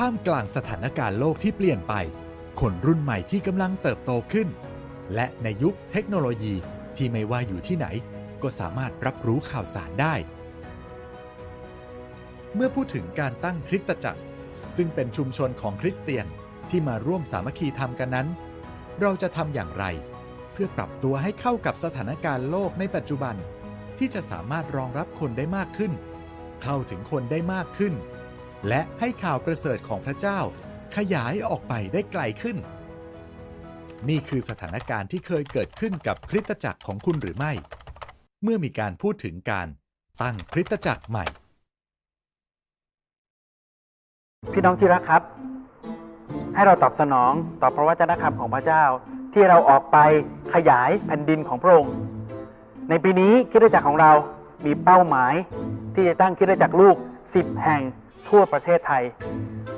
ท่ามกลางสถานการณ์โลกที่เปลี่ยนไป คนรุ่นใหม่ที่กำลังเติบโตขึ้น และในยุคเทคโนโลยีที่ไม่ว่าอยู่ที่ไหน ก็สามารถรับรู้ข่าวสารได้ เมื่อพูดถึงการตั้งคริสตจักร ซึ่งเป็นชุมชนของคริสเตียนที่มาร่วมสามัคคีธรรมกันนั้น เราจะทำอย่างไร เพื่อปรับตัวให้เข้ากับสถานการณ์โลกในปัจจุบัน ที่จะสามารถรองรับคนได้มากขึ้น เข้าถึงคนได้มากขึ้น และให้ข่าวประเสริฐของพระเจ้า ขยายออกไปได้ไกลขึ้น นี่คือสถานการณ์ที่เคยเกิดขึ้นกับคริสตจักรของคุณหรือไม่ เมื่อมีการพูดถึงการตั้งคริสตจักรใหม่ พี่น้องที่รักครับ ให้เราตอบสนองต่อพระวจนะคำของพระเจ้า ที่เราออกไปขยายแผ่นดินของพระองค์ ในปีนี้คริสตจักรของเรามีเป้าหมายที่จะตั้งคริสตจักรลูก 10 แห่ง ทั่วประเทศไทย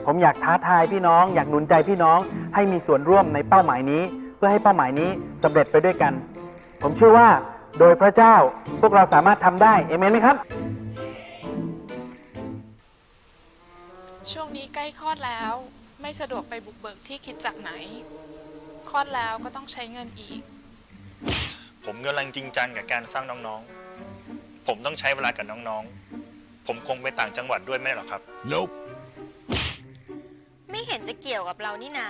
ผมอยากท้าทายพี่น้อง อยากหนุนใจพี่น้องให้มีส่วนร่วมในเป้าหมายนี้ เพื่อให้เป้าหมายนี้สำเร็จไปด้วยกัน ผมเชื่อว่าโดยพระเจ้าพวกเราสามารถทำได้เอเมนไหมครับ ช่วงนี้ใกล้คลอดแล้ว ไม่สะดวกไปบุกเบิกที่คิดจากไหนคลอดแล้วก็ต้องใช้เงินอีก ผมกำลังจริงจังกับการสร้างน้องๆ ผมต้องใช้เวลากับน้องๆ ผมคงไปต่างจังหวัดด้วยไม่ได้หรอกครับ nope ไม่เห็นจะเกี่ยวกับเรานี่นา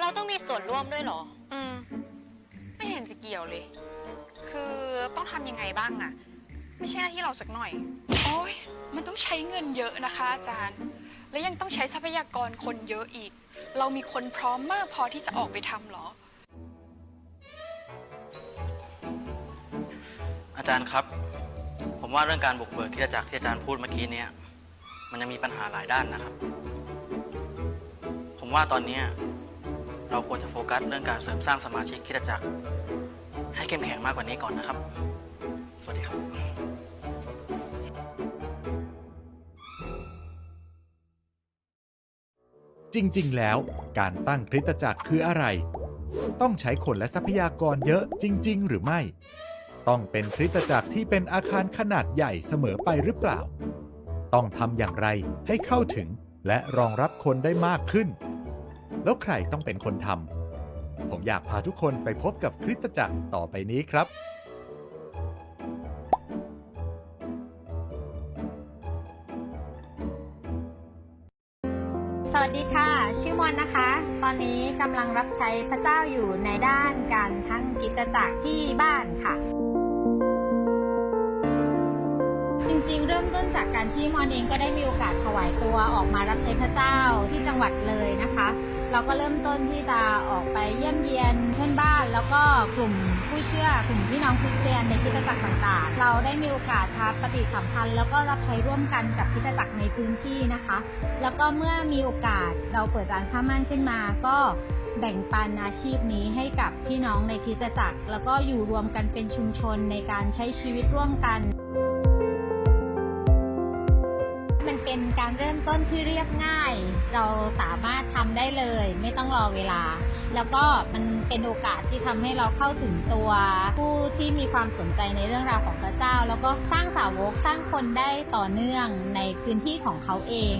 เราต้องมีส่วนร่วมด้วยเหรอ อืม ไม่เห็นจะเกี่ยวเลย คือต้องทำยังไงบ้างอะไม่ใช่หน้าที่เราสักหน่อย โอ้ยมันต้องใช้เงินเยอะนะคะ อาจารย์ และยังต้องใช้ทรัพยากรคนเยอะอีก เรามีคนพร้อมมากพอที่จะออกไปทำเหรอ อาจารย์ครับ ผมว่าเรื่องการบุกเบิกคริดจักรที่อาจารย์พูดเมื่อกี้เนี่ย มันยังมีปัญหาหลายด้านนะครับ ผมว่าตอนนี้เราควรจะโฟกัสเรื่องการเสริมสร้างสมาชิกคิดจักร ให้เข้มแข็งมากกว่านี้ก่อนนะครับ สวัสดีครับจริง ๆ แล้วการตั้งคริสตจักรคืออะไร ต้องใช้คนและทรัพยากรเยอะจริง ๆ หรือไม่ ต้องเป็นคริสตจักรที่เป็นอาคารขนาดใหญ่เสมอไปหรือเปล่า ต้องทำอย่างไรให้เข้าถึงและรองรับคนได้มากขึ้น แล้วใครต้องเป็นคนทำผมอยากพาทุกคนไปพบกับคริสตจักรต่อไปนี้ครับสวัสดีค่ะ ชื่อมอนนะคะ ตอนนี้กำลังรับใช้พระเจ้าอยู่ในด้านการทั้งกิจจักรที่บ้านค่ะ ริง ๆ เริ่มต้นจากการที่มอนเองก็ได้มีโอกาสถวายตัวออกมารับใช้พระเจ้าที่จังหวัดเลยนะคะ เราก็เริ่มต้นที่จะออกไปเยี่ยมเยียนเพื่อนบ้าน แล้วก็กลุ่มผู้เชื่อกลุ่มพี่น้องคริสเตียนในคริสตจักรต่างๆ เราได้มีโอกาสทับปฏิสัมพันธ์ แล้วก็รับใช้ร่วมกันกับคริสตจักรในพื้นที่นะคะ แล้วก็เมื่อมีโอกาสเราเปิดร้านข้าวมันขึ้นมาก็แบ่งปันอาชีพนี้ให้กับพี่น้องในคริสตจักร แล้วก็อยู่รวมกันเป็นชุมชนในการใช้ชีวิตร่วมกัน เป็นการเริ่มต้นที่เรียบง่าย เราสามารถทำได้เลย ไม่ต้องรอเวลา แล้วก็มันเป็นโอกาสที่ทำให้เราเข้าถึงตัวผู้ที่มีความสนใจในเรื่องราวของพระเจ้า แล้วก็สร้างสาวกสร้างคนได้ต่อเนื่องในพื้นที่ของเขาเอง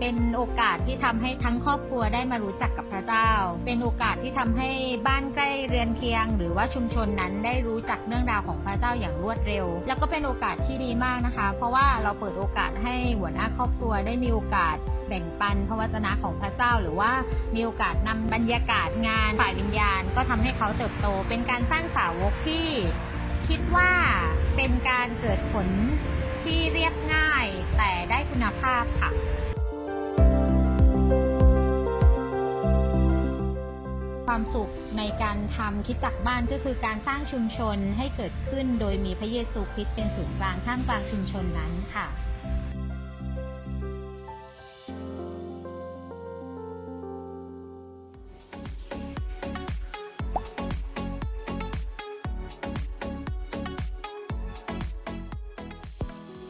เป็นโอกาสที่ทำให้ทั้งครอบครัวได้มารู้จักกับพระเจ้า เป็นโอกาสที่ทำให้บ้านใกล้เรือนเคียง หรือว่าชุมชนนั้นได้รู้จักเรื่องราวของพระเจ้าอย่างรวดเร็ว แล้วก็เป็นโอกาสที่ดีมากนะคะ เพราะว่าเราเปิดโอกาสให้หัวหน้าครอบครัวได้มีโอกาสแบ่งปันพระวจนะของพระเจ้า หรือว่ามีโอกาสนำบรรยากาศงานฝ่ายวิญญาณ ก็ทำให้เขาเติบโต เป็นการสร้างสาวกที่คิดว่าเป็นการเกิดผลที่เรียบง่ายแต่ได้คุณภาพค่ะ ความสุขในการทำคิดจักบ้านก็คือการสร้างชุมชนให้เกิดขึ้นโดยมีพระเยซูคริสต์เป็นศูนย์กลางท่ามกลางชุมชนนั้นค่ะ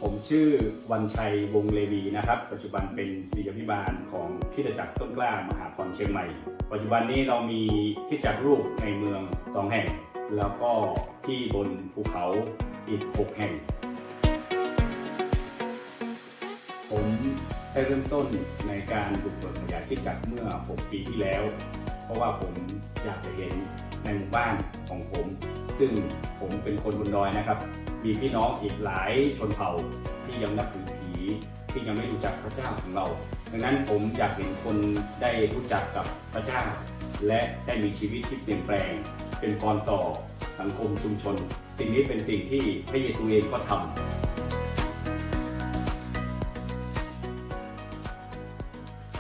ผมชื่อวันชัยวงเลวีนะครับ ปัจจุบันเป็นศิษยพิบาลของคริสตจักรต้นกล้ามหาพรเชียงใหม่ ปัจจุบันนี้เรามีคริสตจักรรูปในเมืองสองแห่ง แล้วก็ที่บนภูเขาอีกหกแห่ง ผมได้เริ่มต้นในการบุกเบิกขยายที่จักรเมื่อ 6 ปีที่แล้ว เพราะว่าผมอยากจะเห็นในหมู่บ้านของผม ซึ่งผมเป็นคนบนดอยนะครับ มีพี่น้องอีกหลายชนเผ่าที่ยังนับถือผีที่ยังไม่รู้จักพระเจ้าของเรา ดังนั้นผมอยากเห็นคนได้รู้จักกับพระเจ้า และได้มีชีวิตที่เปลี่ยนแปลง เป็นพรต่อสังคมชุมชน สิ่งนี้เป็นสิ่งที่พระเยซูเองก็ทำ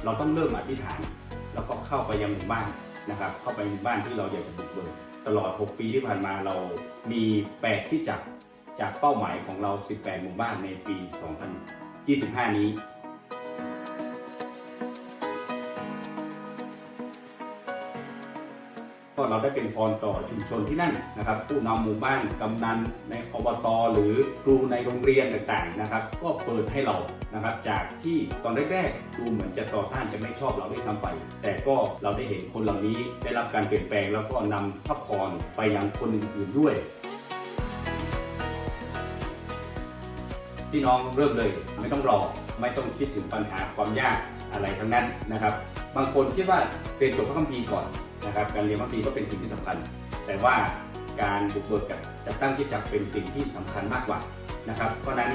เราต้องเริ่มอธิษฐานแล้วก็เข้าไปยังหมู่บ้านนะครับ เข้าไปหมู่บ้านที่เราอยากจะบุกเบิกตลอด 6 ปีที่ผ่านมาเรามี 8 ที่จัก จากเป้าหมายของเรา 18 หมู่บ้านในปี 2025 นี้ก็เราได้เป็นพรต่อชุมชนที่นั่นนะครับ ผู้นำหมู่บ้านกำนันในอบตหรือครูในโรงเรียนต่างๆนะครับ ก็เปิดให้เรานะครับ จากที่ตอนแรกๆดูเหมือนจะต่อต้านจะไม่ชอบเราได้วยซ้ำไป แต่ก็เราได้เห็นคนเหล่านี้ได้รับการเปลี่ยนแปลงแล้วก็นำพระพรไปยังคนอื่นๆด้วย พี่น้องเริ่มเลยไม่ต้องรอ ไม่ต้องคิดถึงปัญหาความยากอะไรทั้งนั้นนะครับ บางคนคิดว่าเป็นจบพระคัมภีร์ก่อนนะครับการเรียนพระคัมภีร์ก็เป็นสิ่งที่สำคัญ แต่ว่าการบุกเบิกกับจัดตั้งที่จักเป็นสิ่งที่สำคัญมากกว่านะครับ เพราะฉะนั้น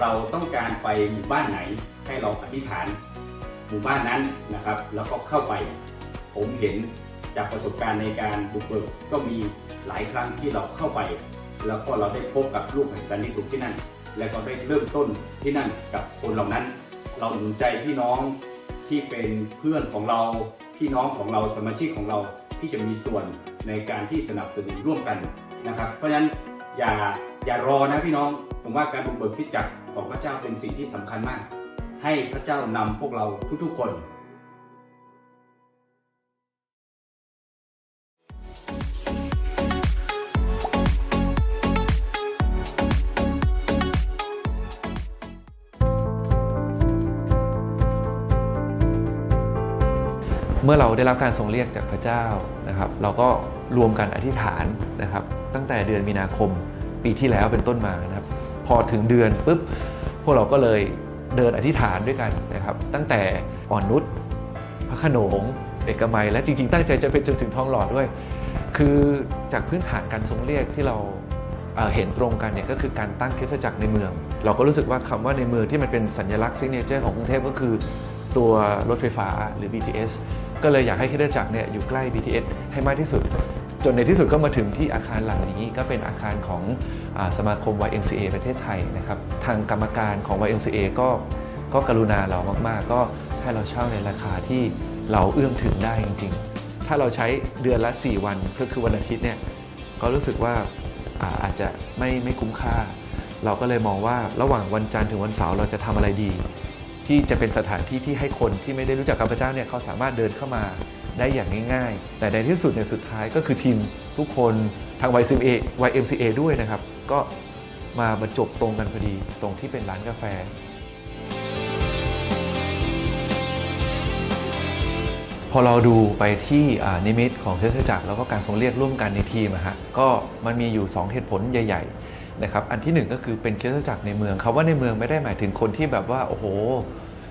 เราต้องการไปหมู่บ้านไหนให้เราอธิษฐานหมู่บ้านนั้นนะครับ แล้วก็เข้าไป ผมเห็นจากประสบการณ์ในการบุกเบิกก็มีหลายครั้งที่เราเข้าไป แล้วก็เราได้พบกับลูกแห่งสันติสุขที่นั่น และก็ได้เริ่มต้นที่นั่นกับคนเหล่านั้น เราหนุนใจพี่น้องที่เป็นเพื่อนของเราพี่น้องของเราสมาชิกของเราที่จะมีส่วนในการที่สนับสนุนร่วมกันนะครับ เพราะฉะนั้นอย่าอย่ารอนะพี่น้องผมว่าการบุกเบิกที่จักของพระเจ้าเป็นสิ่งที่สำคัญมาก ให้พระเจ้านำพวกเราทุกๆคน เมื่อเราได้รับการทรงเรียกจากพระเจ้านะครับ เราก็รวมกันอธิษฐานนะครับ ตั้งแต่เดือนมีนาคมปีที่แล้วเป็นต้นมานะครับ พอถึงเดือนปุ๊บพวกเราก็เลยเดินอธิษฐานด้วยกันนะครับ ตั้งแต่อ่อนนุชพระขนงเอกมัย และจริงๆ ตั้งใจจะเป็นจนถึงทองหล่อด้วย คือจากพื้นฐานการทรงเรียกที่เราเห็นตรงกันเนี่ยก็คือการตั้งคริสตจักรในเมือง เราก็รู้สึกว่าคำว่าในเมืองที่มันเป็นสัญลักษณ์ซิกเนเจอร์ของกรุงเทพก็คือตัวรถไฟฟ้าหรือ BTS ก็เลยอยากให้คริสตจักรเนี่ยอยู่ใกล้ BTS ให้มากที่สุด จนในที่สุดก็มาถึงที่อาคารหลังนี้ก็เป็นอาคารของอสมาคม YMCA ประเทศไทยนะครับทางกรรมการของ YMCA ก็ก็กรุณาเรามากๆ ก็ให้เราเช่าในราคาที่เราเอื้อมถึงได้จริง ๆ ถ้าเราใช้เดือนละ 4 วันก็คือวันอาทิตย์เนี่ยก็รู้สึกว่าอาอาจจะไม่ไม่คุ้มค่า เราก็เลยมองว่าระหว่างวันจันทร์ถึงวันเสาร์เราจะทำอะไรดี ที่จะเป็นสถานที่ที่ให้คนที่ไม่ได้รู้จักกับพระเจ้าเนี่ยเขาสามารถเดินเข้ามาได้อย่างง่าย ๆ แต่ในที่สุดในยสุดท้ายก็คือทีมทุกคนทาง YMCA YMCA ด้วยนะครับ ก็มาบรรจบตรงกันพอดีตรงที่เป็นร้านกาแฟ พอเราดูไปที่นิมิตของเทศจักรแล้วก็การทรงเรียกร่วมกันในทีมอะฮะก็มันมีอยู่ 2 เหตุผลใหญ่ ๆ นะครับอันที่หนึ่งก็คือเป็นเทศจักรในเมืองคาว่าในเมืองไม่ได้หมายถึงคนที่แบบว่าโอ้โห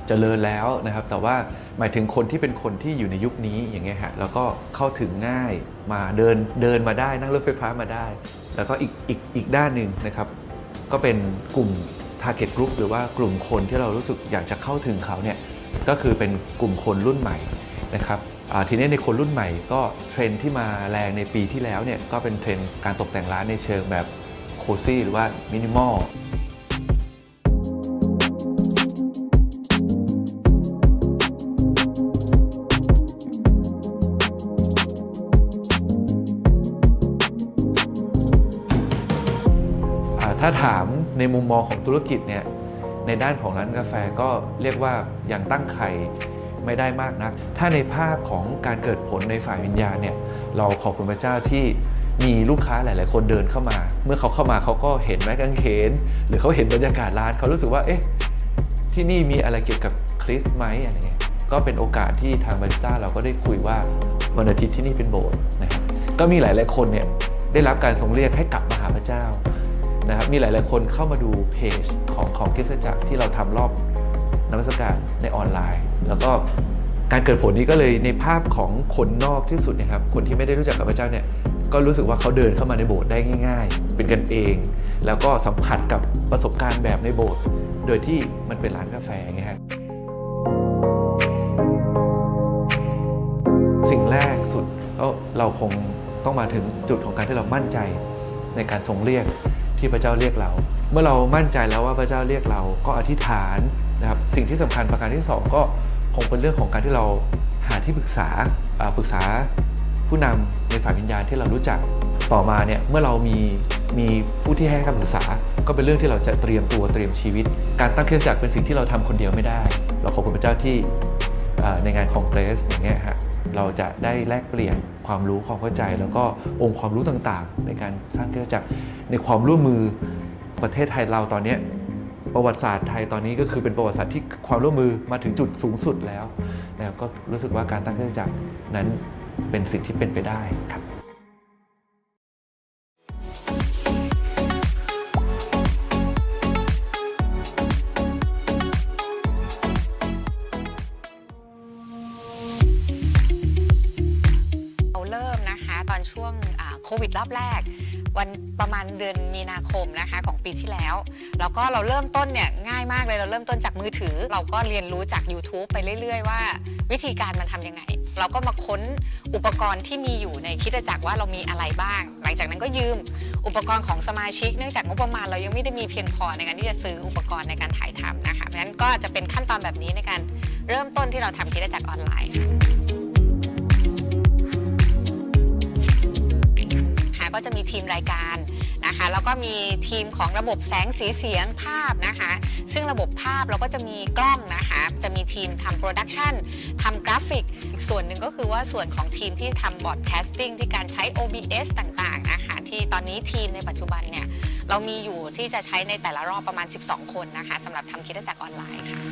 เจริญแล้วนะครับ แต่ว่าหมายถึงคนที่เป็นคนที่อยู่ในยุคนี้อย่างเงี้ยฮะแล้วก็เข้าถึงง่ายมาเดินเดินมาได้นั่งรถไฟฟ้ามาได้ แล้วก็อีกอีกอีกด้านหนึ่งนะครับ ก็เป็นกลุ่ม target group หรือว่ากลุ่มคนที่เรารู้สึกอยากจะเข้าถึงเขาเนี่ยก็คือเป็นกลุ่มคนรุ่นใหม่นะครับทีนี้ในคนรุ่นใหม่ก็เทรนที่มาแรงในปีที่แล้วเนี่ยก็เป็นเทรนการตกแต่งร้านในเชิงแบบ คซี่หรือว่ามินิมอลถ้าถามในมุมมองของธุรกิจเนี่ยในด้านของร้านกาแฟก็เรียกว่ายังตั้งไข่ไม่ได้มากนัก ถ้าในภาพของการเกิดผลในฝ่ายวิญญาณเนี่ยเราขอบคุณพระเจ้าที่ มีลูกค้าหลาย ๆ คนเดินเข้ามา เมื่อเขาเข้ามาเขาก็เห็นไม้กางเขน หรือเขาเห็นบรรยากาศร้านเขารู้สึกว่าเอ๊ะที่นี่มีอะไรเกี่ยวกับคริสต์ไหมอะไรเงี้ยก็เป็นโอกาสที่ทางบาริสต้าเราก็ได้คุยว่าวันอาทิตย์ที่นี่เป็นโบสถ์นะครับก็มีหลาย ๆ คนเนี่ยได้รับการทรงเรียกให้กลับมาหาพระเจ้านะครับมีหลาย ๆ คนเข้ามาดูเพจของของคริสตจักรที่เราทำรอบนมัสการในออนไลน์ แล้วก็การเกิดผลนี้ก็เลยในภาพของคนนอกที่สุดนะครับคนที่ไม่ได้รู้จักกับพระเจ้าเนี่ย ก็รู้สึกว่าเขาเดินเข้ามาในโบสถ์ได้ง่าย ๆ เป็นกันเอง แล้วก็สัมผัสกับประสบการณ์แบบในโบสถ์โดยที่มันเป็นร้านกาแฟไงฮะสิ่งแรกสุดแล้วเราคงต้องมาถึงจุดของการที่เรามั่นใจในการทรงเรียกที่พระเจ้าเรียกเรา เมื่อเรามั่นใจแล้วว่าพระเจ้าเรียกเราก็อธิษฐานนะครับสิ่งที่สำคัญประการที่สองก็คงเป็นเรื่องของการที่เราหาที่ปรึกษาปรึกษา ผู้นำในฝ่ายวิญญาณที่เรารู้จักต่อมาเนี่ยเมื่อเรามีมีผู้ที่ให้คำปรึกษา ก็เป็นเรื่องที่เราจะเตรียมตัวเตรียมชีวิต การตั้งเคริสตจักรเป็นสิ่งที่เราทำคนเดียวไม่ได้ เราขอบคุณพระเจ้าที่ในงานคองเกรสอย่างเงี้ยฮะเราจะได้แลกเปลี่ยนความรู้ความเข้าใจ แล้วก็องค์ความรู้ต่างๆ ในการสร้างเครือจักรในความร่วมมือประเทศไทยเราตอนนี้ประวัติศาสตร์ไทยตอนนี้ก็คือเป็นประวัติศาสตร์ที่ความร่วมมือมาถึงจุดสูงสุดแล้วนะครับก็รู้สึกว่าการตั้งเครือจักรนั้น เป็นสิ่งที่เป็นไปได้ครับ วันประมาณเดือนมีนาคมนะคะของปีที่แล้ว แล้วก็เราเริ่มต้นเนี่ยง่ายมากเลยเราเริ่มต้นจากมือถือ เราก็เรียนรู้จาก YouTube ไปเรื่อย ๆ ว่า วิธีการมันทำยังไง เราก็มาค้นอุปกรณ์ที่มีอยู่ในคิดจักรว่าเรามีอะไรบ้าง หลังจากนั้นก็ยืมอุปกรณ์ของสมาชิก เนื่องจากงบประมาณเรายังไม่ได้มีเพียงพอในการที่จะซื้ออุปกรณ์ในการถ่ายทำนะคะเพราะฉะนั้นก็จะเป็นขั้นตอนแบบนี้ในการเริ่มต้นที่เราทำคิดจักรออนไลน์ ก็จะมีทีมรายการนะคะแล้วก็มีทีมของระบบแสงสีเสียงภาพนะคะ ซึ่งระบบภาพเราก็จะมีกล้องนะคะ จะมีทีมทำโปรดักชันทำกราฟิกอีกส่วนหนึ่งก็คือว่าส่วนของทีมที่ทำบอร์ดแคสติ้งที่การใช้ OBS ต่างๆนะคะที่ตอนนี้ทีมในปัจจุบันเนี่ยเรามีอยู่ที่จะใช้ในแต่ละรอบประมาณ 12 คนนะคะสำหรับทำคิดจักรออนไลน์ค่ะ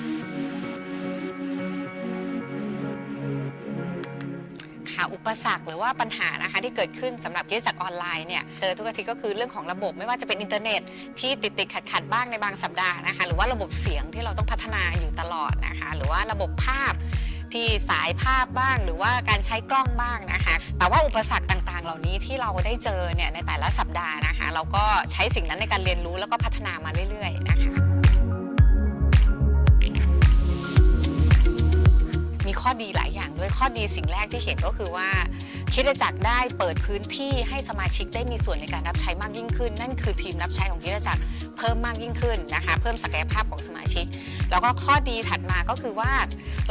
ค่ะอุปสรรคหรือว่าปัญหานะคะที่เกิดขึ้นสำหรับกิจจักรออนไลน์เนี่ยเจอทุกอาทิตย์ก็คือเรื่องของระบบไม่ว่าจะเป็นอินเทอร์เน็ตที่ติดติดขัดขัดบ้างในบางสัปดาห์นะคะหรือว่าระบบเสียงที่เราต้องพัฒนาอยู่ตลอดนะคะหรือว่าระบบภาพที่สายภาพบ้างหรือว่าการใช้กล้องบ้างนะคะ แต่ว่าอุปสรรคต่างๆ เหล่านี้ที่เราได้เจอเนี่ยในแต่ละสัปดาห์นะคะ เราก็ใช้สิ่งนั้นในการเรียนรู้แล้วก็พัฒนามาเรื่อยๆนะคะ ข้อดีหลายอย่างด้วยข้อดีสิ่งแรกที่เห็นก็คือว่าคิดจักรได้เปิดพื้นที่ให้สมาชิกได้มีส่วนในการรับใช้มากยิ่งขึ้น นั่นคือทีมรับใช้ของคิดจักรเพิ่มมากยิ่งขึ้นนะคะ เพิ่มศักยภาพของสมาชิก แล้วก็ข้อดีถัดมาก็คือว่า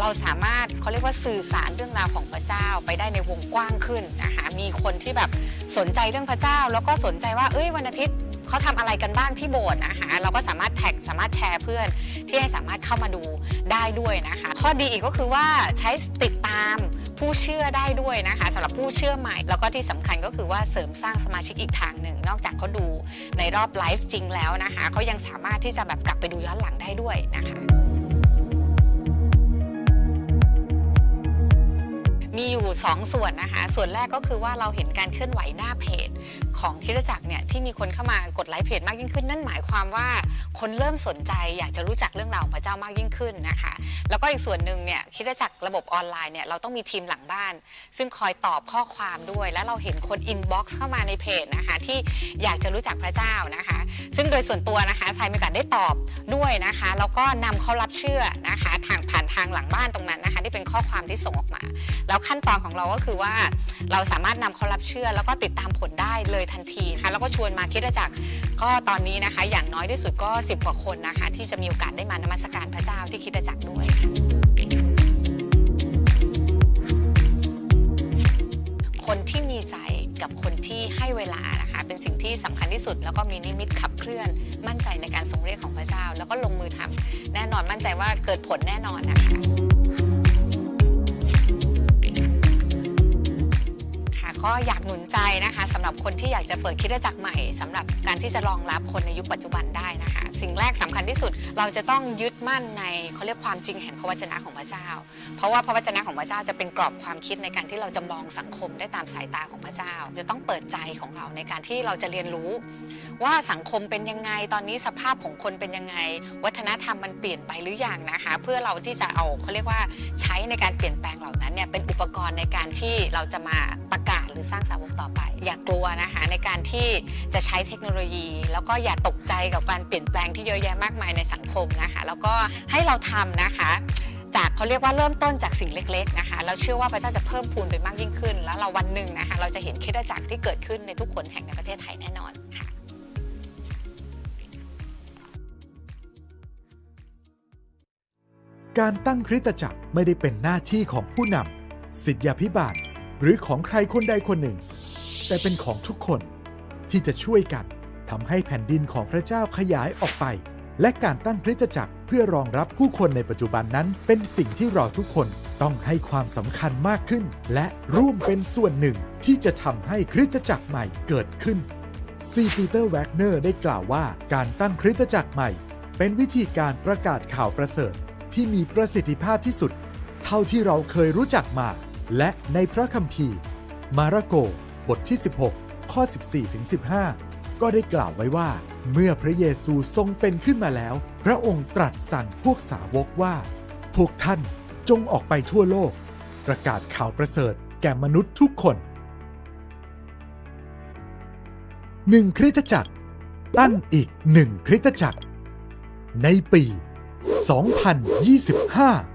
เราสามารถเขาเรียกว่าสื่อสารเรื่องราวของพระเจ้าไปได้ในวงกว้างขึ้นนะคะมีคนที่แบบสนใจเรื่องพระเจ้า แล้วก็สนใจว่าเอ้ยวันอาทิตย์ เขาทำอะไรกันบ้างที่โบสถ์นะคะเราก็สามารถแท็กสามารถแชร์เพื่อนที่ให้สามารถเข้ามาดูได้ด้วยนะคะ ข้อดีอีกก็คือว่าใช้ติดตามผู้เชื่อได้ด้วยนะคะสำหรับผู้เชื่อใหม่ แล้วก็ที่สำคัญก็คือว่าเสริมสร้างสมาชิกอีกทางหนึ่ง นอกจากเขาดูในรอบไลฟ์จริงแล้วนะคะเขายังสามารถที่จะแบบกลับไปดูย้อนหลังได้ด้วยนะคะมีอยู่ 2ส่วนนะคะ ส่วนแรกก็คือว่าเราเห็นการเคลื่อนไหวหน้าเพจ ของคิดจักรเนี่ยที่มีคนเข้ามากดไลค์เพจมากยิ่งขึ้น นั่นหมายความว่าคนเริ่มสนใจอยากจะรู้จักเรื่องราวของพระเจ้ามากยิ่งขึ้นนะคะ แล้วก็อีกส่วนหนึ่งเนี่ยคิดจักรระบบออนไลน์เนี่ยเราต้องมีทีมหลังบ้าน ซึ่งคอยตอบข้อความด้วย และเราเห็นคนอินบ็อกซ์เข้ามาในเพจนะคะที่อยากจะรู้จักพระเจ้านะคะ ซึ่งโดยส่วนตัวนะคะทรายมีโอกาสได้ตอบด้วยนะคะแล้วก็นำเขารับเชื่อนะคะทางผ่านทางหลังบ้านตรงนั้นนะคะที่เป็นข้อความที่ส่งออกมา แล้วขั้นตอนของเราก็คือว่าเราสามารถนำเขารับเชื่อ แล้วก็ติดตามผลได้เลยทันทีนะคะแล้วก็ชวนมาคิดจักรก็ตอนนี้นะคะ อย่างน้อยที่สุดก็ 10 กว่าคนนะคะ ที่จะมีโอกาสได้มานมัสการพระเจ้าที่คิดจักรด้วยคนที่มีใจกับคนที่ให้เวลานะคะเป็นสิ่งที่สำคัญที่สุด แล้วก็มีนิมิตขับเคลื่อน มั่นใจในการทรงเรียกของพระเจ้า แล้วก็ลงมือทำแน่นอนมั่นใจว่าเกิดผลแน่นอนนะคะ ก็อยากหนุนใจนะคะสำหรับคนที่อยากจะเปิดคิดจักรใหม่สำหรับการที่จะรองรับคนในยุคปัจจุบันได้นะคะ สิ่งแรกสำคัญที่สุดเราจะต้องยึดมั่นในเขาเรียกความจริงแห่งพระวจนะของพระเจ้า เพราะว่าพระวจนะของพระเจ้าจะเป็นกรอบความคิดในการที่เราจะมองสังคมได้ตามสายตาของพระเจ้า จะต้องเปิดใจของเราในการที่เราจะเรียนรู้ว่าสังคมเป็นยังไงตอนนี้สภาพของคนเป็นยังไง วัฒนธรรมมันเปลี่ยนไปหรืออยังนะคะ เพื่อเราที่จะเอาเขาเรียกว่าใช้ในการเปลี่ยนแปลงเหล่านั้นเนี่ยเป็นอุปกรณ์ในการที่เราจะมาประกาศหรือสร้างสาวกต่อไป อย่ากลัวนะคะในการที่จะใช้เทคโนโลยี แล้วก็อย่าตกใจกับการเปลี่ยนแปลงที่เยอะแยะมากมายในสังคมนะคะ แล้วก็ให้เราทำนะคะจากเขาเรียกว่าเริ่มต้นจากสิ่งเล็กๆนะคะแล้วเชื่อว่าพระเจ้าจะเพิ่มพูนไปมากยิ่งขึ้น แล้วเราวันหนึ่งนะคะเราจะเห็นคิดจักรที่เกิดขึ้นในทุกคนแห่งในประเทศไทยแน่นอน การตั้งคริสตจักรไม่ได้เป็นหน้าที่ของผู้นำสิทธยาพิบาล หรือของใครคนใดคนหนึ่ง แต่เป็นของทุกคนที่จะช่วยกันทำให้แผ่นดินของพระเจ้าขยายออกไป และการตั้งคริสตจักรเพื่อรองรับผู้คนในปัจจุบันนั้น เป็นสิ่งที่เราทุกคนต้องให้ความสำคัญมากขึ้น และร่วมเป็นส่วนหนึ่งที่จะทำให้คริสตจักรใหม่เกิดขึ้นซีปีเตอร์แวกเนอร์ได้กล่าวว่าการตั้งคริสตจักรใหม่ เป็นวิธีการประกาศข่าวประเสริฐ ที่มีประสิทธิภาพที่สุด เท่าที่เราเคยรู้จักมา และในพระคัมภีร์ มาระโก บทที่ 16 ข้อ 14ถึง15 ก็ได้กล่าวไว้ว่า เมื่อพระเยซูทรงเป็นขึ้นมาแล้ว พระองค์ตรัสสั่งพวกสาวกว่า พวกท่านจงออกไปทั่วโลก ประกาศข่าวประเสริฐแก่มนุษย์ทุกคนหนึ่งคริสตจักรตั้งอีกหนึ่งคริสตจักร ในปี 2025